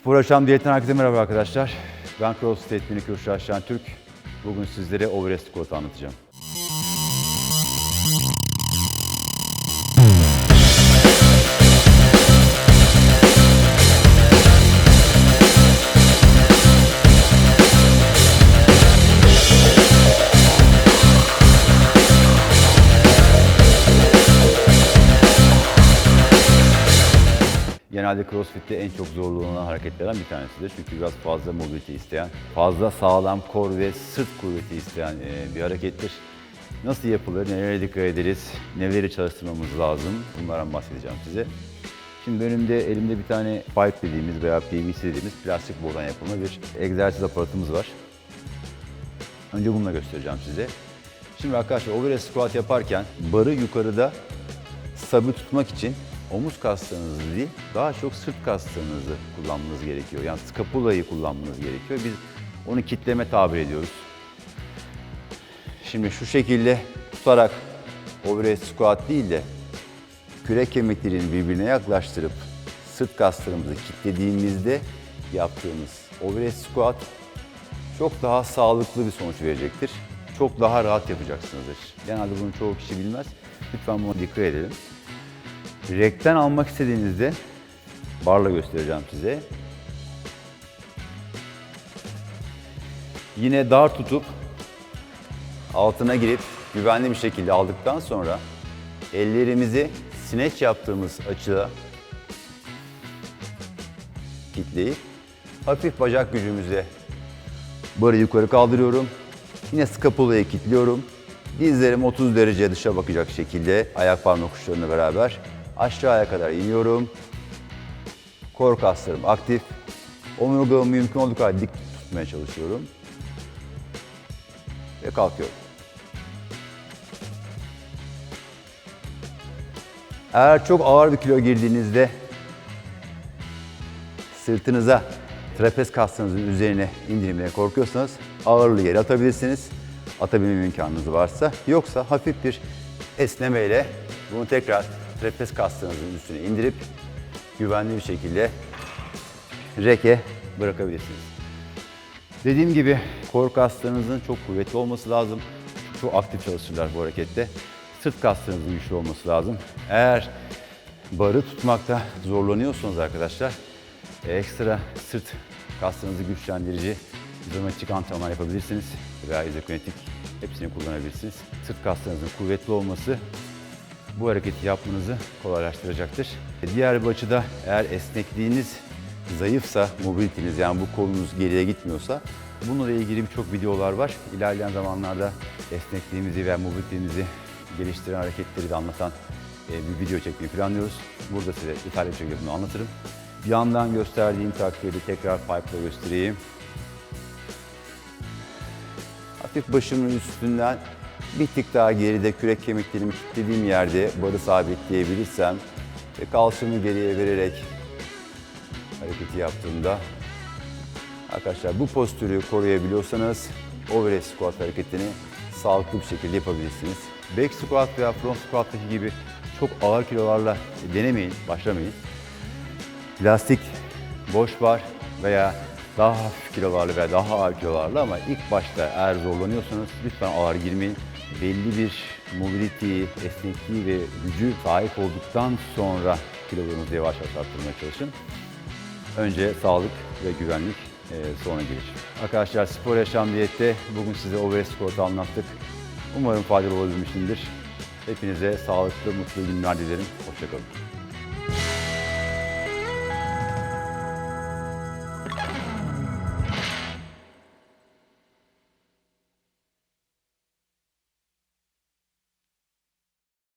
Spor Yaşam Diyetinden herkese merhaba arkadaşlar. Ben CrossFit eğitmeni Kürşat Şentürk. Bugün sizlere overhead squat anlatacağım. Genelde CrossFit'te en çok zorlanan hareketlerden bir tanesidir. Çünkü biraz fazla mobilite isteyen, fazla sağlam kor ve sırt kuvveti isteyen e, bir harekettir. Nasıl yapılır, nelere dikkat ederiz, neleri çalıştırmamız lazım bunlardan bahsedeceğim size. Şimdi önümde elimde bir tane pipe dediğimiz veya PVC dediğimiz plastik borudan yapılma bir egzersiz aparatımız var. Önce bununla göstereceğim size. Şimdi arkadaşlar overhead squat yaparken barı yukarıda sabit tutmak için omuz kaslarınızı değil, daha çok sırt kaslarınızı kullanmanız gerekiyor. Yani skapulayı kullanmanız gerekiyor. Biz onu kitleme tabir ediyoruz. Şimdi şu şekilde tutarak overhead squat değil de kürek kemiklerini birbirine yaklaştırıp sırt kaslarımızı kilitlediğimizde yaptığımız overhead squat çok daha sağlıklı bir sonuç verecektir. Çok daha rahat yapacaksınızdır. Genelde bunu çoğu kişi bilmez. Lütfen buna dikkat edelim. Rekten almak istediğinizde barla göstereceğim size. Yine dar tutup altına girip güvenli bir şekilde aldıktan sonra ellerimizi sineç yaptığımız açıda kitleyip hafif bacak gücümüzle barı yukarı kaldırıyorum. Yine skapulayı kilitliyorum. Dizlerim 30 derece dışa bakacak şekilde ayak parmak uçlarına beraber aşağıya kadar iniyorum. Kor kaslarım aktif. Omurgamı mümkün olduğu kadar dik tutmaya çalışıyorum. Ve kalkıyorum. Eğer çok ağır bir kilo girdiğinizde sırtınıza trapez kaslarınızın üzerine indirmeye korkuyorsanız ağırlığı yere atabilirsiniz. Atabilme imkanınız varsa. Yoksa hafif bir esnemeyle bunu tekrar trapez kaslarınızın üstüne indirip güvenli bir şekilde reke bırakabilirsiniz. Dediğim gibi kor kaslarınızın çok kuvvetli olması lazım. Çok aktif çalışırlar bu harekette. Sırt kaslarınızın güçlü olması lazım. Eğer barı tutmakta zorlanıyorsanız arkadaşlar ekstra sırt kaslarınızı güçlendirici izometrik antrenman yapabilirsiniz veya izokinetik hepsini kullanabilirsiniz. Sırt kaslarınızın kuvvetli olması bu hareketi yapmanızı kolaylaştıracaktır. Diğer bir açıda eğer esnekliğiniz zayıfsa, mobiliteniz yani bu kolunuz geriye gitmiyorsa bununla ilgili birçok videolar var. İlerleyen zamanlarda esnekliğimizi ve mobilitemizi geliştiren hareketleri de anlatan e, bir video çekmeyi planlıyoruz. Burada size detaylı bir şekilde bunu anlatırım. Bir yandan gösterdiğim takdirde tekrar pipe'la göstereyim. Hafif başımın üstünden bir tık daha geride kürek kemiklerimi kilitlediğim yerde barı sabitleyebilirsem ve kalçamı geriye vererek hareketi yaptığımda arkadaşlar bu postürü koruyabiliyorsanız overhead squat hareketini sağlıklı bir şekilde yapabilirsiniz. Back squat veya front squat'taki gibi çok ağır kilolarla denemeyin, başlamayın. Plastik, boş bar veya daha hafif kilolarla veya daha ağır kilolarla ama ilk başta eğer zorlanıyorsanız lütfen ağır girmeyin. Belli bir mobility, esnekliği ve gücü sahip olduktan sonra kilolarınızı yavaş yavaş arttırmaya çalışın. Önce sağlık ve güvenlik e, sonra gelir. Arkadaşlar spor yaşam diyette bugün size overhead squat'ı anlattık. Umarım faydalı olabilmişimdir. Hepinize sağlıklı, mutlu günler dilerim. Hoşçakalın.